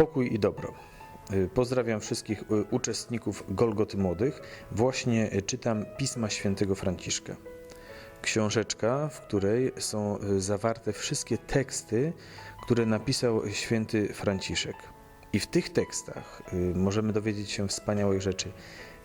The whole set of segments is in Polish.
Pokój i dobro. Y, Pozdrawiam wszystkich y, uczestników Golgoty Młodych. Właśnie y, czytam Pisma Świętego Franciszka. Książeczka, w której są zawarte wszystkie teksty, które napisał święty Franciszek. I w tych tekstach możemy dowiedzieć się wspaniałych rzeczy,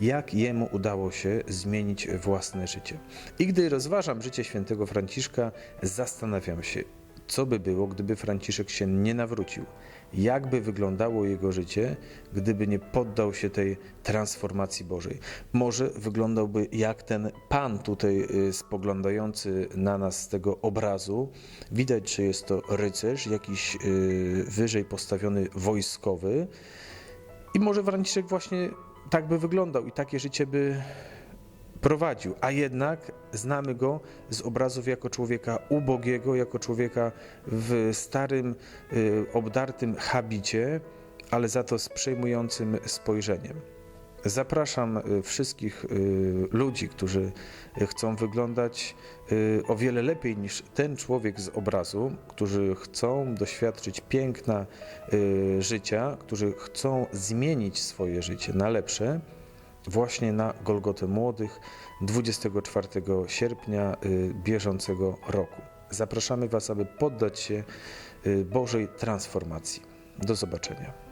jak jemu udało się zmienić własne życie. I gdy rozważam życie świętego Franciszka, zastanawiam się, co by było, gdyby Franciszek się nie nawrócił? Jak by wyglądało jego życie, gdyby nie poddał się tej transformacji Bożej? Może wyglądałby jak ten pan tutaj y, spoglądający na nas z tego obrazu. Widać, że jest to rycerz, jakiś y, wyżej postawiony wojskowy. I może Franciszek właśnie tak by wyglądał i takie życie by prowadził, a jednak znamy go z obrazów jako człowieka ubogiego, jako człowieka w starym, y, obdartym habicie, ale za to z przejmującym spojrzeniem. Zapraszam y, wszystkich y, ludzi, którzy chcą wyglądać o wiele lepiej niż ten człowiek z obrazu, którzy chcą doświadczyć piękna życia, którzy chcą zmienić swoje życie na lepsze, właśnie na Golgotę Młodych 24 sierpnia y, bieżącego roku. Zapraszamy Was, aby poddać się y, Bożej transformacji. Do zobaczenia.